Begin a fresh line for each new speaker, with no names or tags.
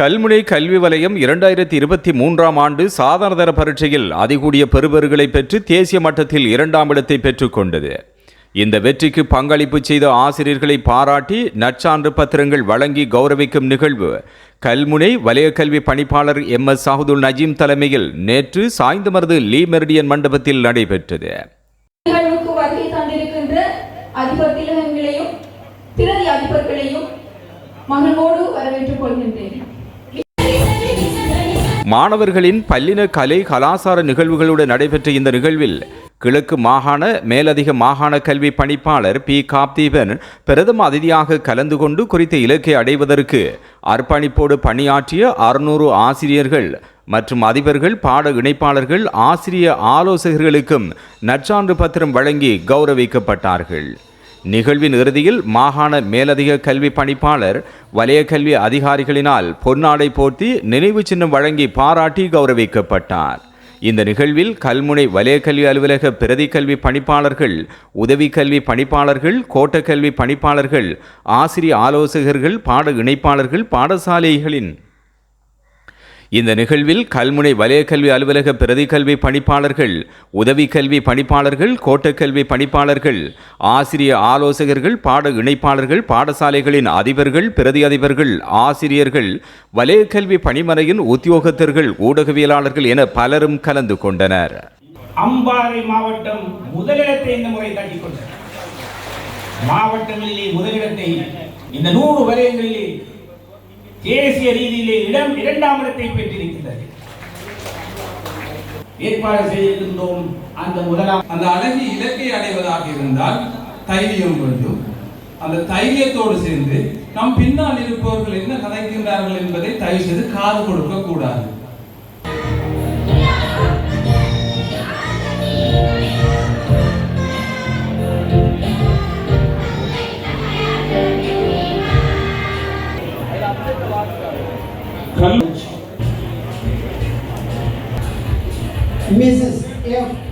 கல்முனை கல்வி வலயம் இரண்டாயிரத்தி இருபத்தி மூன்றாம் ஆண்டு சாதாரணதர பரீட்சையில் அதிகூடிய பெறுபர்களை பெற்று தேசிய மட்டத்தில் இரண்டாம் இடத்தை பெற்றுக்கொண்டது இந்த வெற்றிக்கு பங்களிப்பு செய்த ஆசிரியர்களை பாராட்டி நற்சான்று பத்திரங்கள் வழங்கி கௌரவிக்கும் நிகழ்வு கல்முனை வலய கல்வி பணிப்பாளர் எம் எஸ் சாகுதுல் நஜீம் தலைமையில் நேற்று சாய்ந்தமருது லீ மெரிடியன் மண்டபத்தில் நடைபெற்றது.
நிகழ்வுக்கு பிரதி அதிபர்களையும் மகிழ்வோடு வரவேற்றுக் கொள்கின்றேன்.
மாணவர்களின் பல்லின கலை கலாசார நிகழ்வுகளுடன் நடைபெற்ற இந்த நிகழ்வில் கிழக்கு மாகாண மேலதிக மாகாண கல்வி பணிப்பாளர் பி. காப்தீபன் பிரதம அதிதியாக கலந்து கொண்டு குறித்த இலக்கை அடைவதற்கு அர்ப்பணிப்போடு பணியாற்றிய அறுநூறு ஆசிரியர்கள் மற்றும் அதிபர்கள் பாட இணைப்பாளர்கள் ஆசிரிய ஆலோசகர்களுக்கும் நற்சான்று பத்திரம் வழங்கி கௌரவிக்கப்பட்டார்கள். நிகழ்வின் இறுதியில் மாகாண மேலதிக கல்வி பணிப்பாளர் வலய கல்வி அதிகாரிகளினால் பொன்னாடை போர்த்தி நினைவு சின்னம் வழங்கி பாராட்டி கௌரவிக்கப்பட்டார். இந்த நிகழ்வில் கல்முனை வலய கல்வி அலுவலக பிரதி கல்வி பணிப்பாளர்கள் உதவி கல்வி பணிப்பாளர்கள் கோட்டக்கல்வி பணிப்பாளர்கள் ஆசிரிய ஆலோசகர்கள் பாட இணைப்பாளர்கள் பாடசாலைகளின் இந்த நிகழ்வில் கல்முனை வலய கல்வி அலுவலக பிரதி கல்வி பணிப்பாளர்கள் உதவி கல்வி பணிப்பாளர்கள் கோட்டக்கல்வி பணிப்பாளர்கள் ஆசிரிய ஆலோசகர்கள் பாட இணைப்பாளர்கள் பாடசாலைகளின் அதிபர்கள் பிரதி அதிபர்கள் ஆசிரியர்கள் வலய கல்வி பணிமனையின் உத்தியோகத்தர்கள் ஊடகவியலாளர்கள் என பலரும் கலந்து கொண்டனர்.
அம்பாறை மாவட்டம் முதலிடத்தை இந்த முறை தட்டிக் கொண்டது. மாவட்டங்களிலே முதலிடத்தை இந்த நூறு வலயங்களிலே தேசிய ரீதியிலே இடம் இரண்டாம் இடத்தை பெற்றிருக்கின்றது. ஏற்பாடு செய்திருந்தோம் அந்த முதலாம்
அந்த அழகி இலக்கை அடைவதாக இருந்தால் தைரியம் வேண்டும். அந்த தைரியத்தோடு சேர்ந்து நம் பின்னால் இருப்பவர்கள் என்ன கதைக்கின்றார்கள் என்பதை தயவு செய்து காது கொடுக்க கூடாது.
Mrs. F.